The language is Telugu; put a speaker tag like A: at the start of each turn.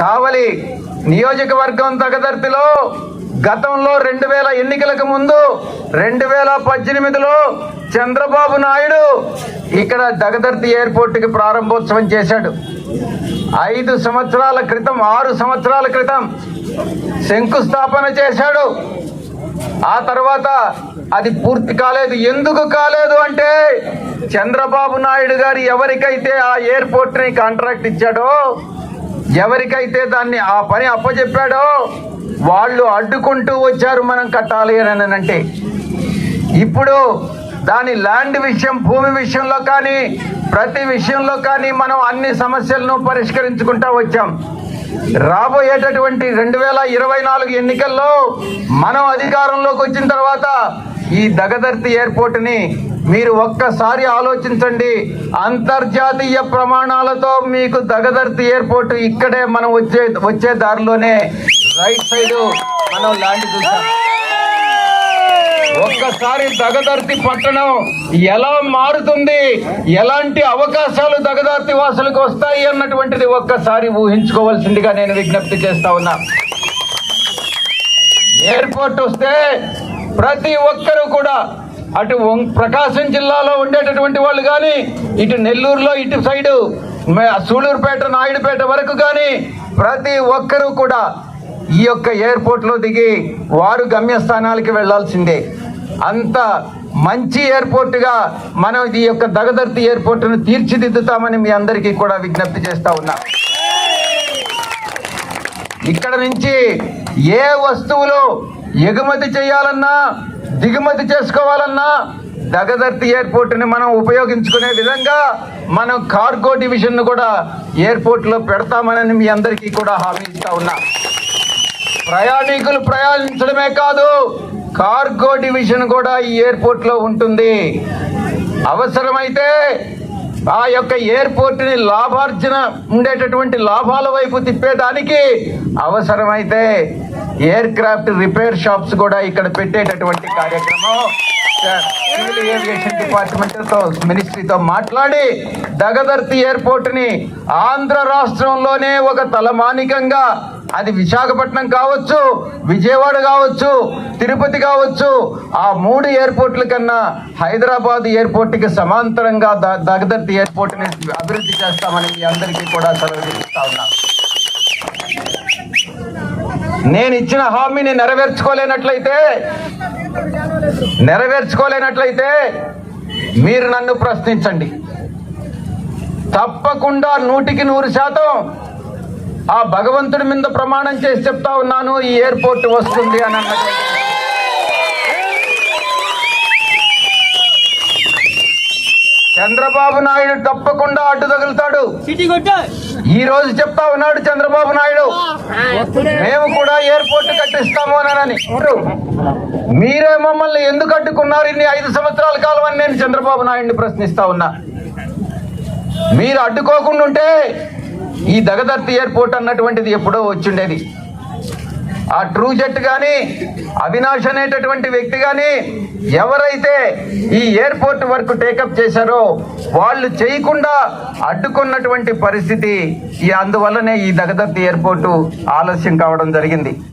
A: కావలి నియోజకవర్గం తగదర్తిలో గతంలో రెండు వేల ఎన్నికలకు ముందు రెండు వేల పద్దెనిమిదిలో చంద్రబాబు నాయుడు ఇక్కడ దగదర్తి ఎయిర్పోర్ట్కి ప్రారంభోత్సవం చేశాడు. ఐదు సంవత్సరాల క్రితం ఆరు సంవత్సరాల క్రితం శంకుస్థాపన చేశాడు. ఆ తర్వాత అది పూర్తి కాలేదు. ఎందుకు కాలేదు అంటే చంద్రబాబు నాయుడు గారు ఎవరికైతే ఆ ఎయిర్పోర్ట్ని కాంట్రాక్ట్ ఇచ్చాడో ఎవరికైతే దాన్ని ఆ పని అప్పచెప్పాడో వాళ్ళు అడ్డుకుంటూ వచ్చారు మనం కట్టాలి అని అంటే ఇప్పుడు దాని ల్యాండ్ విషయం భూమి విషయంలో కానీ ప్రతి విషయంలో కానీ మనం అన్ని సమస్యలను పరిష్కరించుకుంటా వచ్చాం. రాబోయేటటువంటి రెండు వేల ఇరవై నాలుగు ఎన్నికల్లో మనం అధికారంలోకి వచ్చిన తర్వాత ఈ దగదర్తి ఎయిర్పోర్ట్ని మీరు ఒక్కసారి ఆలోచించండి. అంతర్జాతీయ ప్రమాణాలతో మీకు దగదర్తి ఎయిర్పోర్ట్ ఇక్కడే మనం వచ్చే వచ్చే దారిలోనే. రైట్ సైడ్ మనం ల్యాండ్ చూసాం. ఒక్కసారి దగదర్తి పట్టణం ఎలా మారుతుంది? ఎలాంటి అవకాశాలు దగదర్తి వాసులకు వస్తాయి అన్నటువంటిది ఒక్కసారి ఊహించుకోవాల్సిందిగా నేను విజ్ఞప్తి చేస్తా ఉన్నా. ఎయిర్పోర్ట్ వస్తే ప్రతి ఒక్కరూ కూడా అటు వం- ప్రకాశం జిల్లాలో ఉండేటటువంటి వాళ్ళు కానీ ఇటు నెల్లూరులో ఇటు సైడు మే- సూళూరుపేట నాయుడుపేట వరకు కానీ ప్రతి ఒక్కరూ కూడా ఈ యొక్క ఎయిర్పోర్ట్లో దిగి వారు గమ్యస్థానాలకి వెళ్ళాల్సిందే. అంత మంచి ఎయిర్పోర్ట్గా మనం ఈ యొక్క దగదర్తి ఎయిర్పోర్ట్ను తీర్చిదిద్దుతామని మీ అందరికీ కూడా విజ్ఞప్తి చేస్తూ ఉన్నా. ఇక్కడ నుంచి ఏ వస్తువులు ఎగుమతి చేయాలన్నా దిగుమతి చేసుకోవాలన్నా దగదర్తి ఎయిర్పోర్ట్ని మనం ఉపయోగించుకునే విధంగా మనం కార్గో డివిజన్ను కూడా ఎయిర్పోర్ట్లో పెడతామని మీ అందరికీ కూడా హామీ ఇస్తా ఉన్నా. ప్రయాణికులు ప్రయాణించడమే కాదు కార్గో డివిజన్ కూడా ఈ ఎయిర్పోర్ట్లో ఉంటుంది. అవసరమైతే ఆ యొక్క ఎయిర్పోర్ట్ని లాభార్జన ఉండేటటువంటి లాభాల వైపు తిప్పేదానికి అవసరమైతే ఎయిర్ క్రాఫ్ట్ రిపేర్ షాప్స్ కూడా ఇక్కడ పెట్టేటటువంటి కార్యక్రమం. సివిల్ ఏవియేషన్తో మినిస్ట్రీతో మాట్లాడి దగదర్తి ఎయిర్పోర్ట్ని ఆంధ్ర రాష్ట్రంలోనే ఒక తలమానికంగా అది విశాఖపట్నం కావచ్చు విజయవాడ కావచ్చు తిరుపతి కావచ్చు ఆ మూడు ఎయిర్పోర్ట్ల కన్నా హైదరాబాద్ ఎయిర్పోర్ట్కి సమాంతరంగా ద- దగదర్తి ఎయిర్పోర్ట్ని అభివృద్ధి చేస్తామని మీ అందరికీ కూడా సెలవు ఉన్నా. నేను ఇచ్చిన హామీని నెరవేర్చుకోలేనట్లయితే నెరవేర్చుకోలేనట్లయితే మీరు నన్ను ప్రశ్నించండి. తప్పకుండా నూటికి నూరు శాతం ఆ భగవంతుడి మీద ప్రమాణం చేసి చెప్తా ఉన్నాను ఈ ఎయిర్పోర్ట్ వస్తుంది అని అన్నట్టు చంద్రబాబు నాయుడు తప్పకుండా అడ్డు తగులుతాడు. ఈ రోజు చెప్తా ఉన్నాడు చంద్రబాబు నాయుడు. మేము కూడా ఎయిర్పోర్ట్ కట్టిస్తాము అని మీరే మమ్మల్ని ఎందుకు అడ్డుకున్నారు? ఇన్ని ఐదు సంవత్సరాల కాలం అని నేను చంద్రబాబు నాయుడిని ప్రశ్నిస్తా ఉన్నా. మీరు అడ్డుకోకుండా ఉంటే ఈ దగదర్తి ఎయిర్పోర్ట్ అన్నటువంటిది ఎప్పుడో వచ్చిండేది. ఆ ట్రూ జెట్ కానీ అవినాష్ అనేటటువంటి వ్యక్తి కానీ ఎవరైతే ఈ ఎయిర్పోర్ట్ వర్క్ టేకప్ చేశారో వాళ్ళు చేయకుండా అడ్డుకున్నటువంటి పరిస్థితి ఈ అందువల్లనే ఈ దగదర్తి ఎయిర్పోర్టు ఆలస్యం కావడం జరిగింది.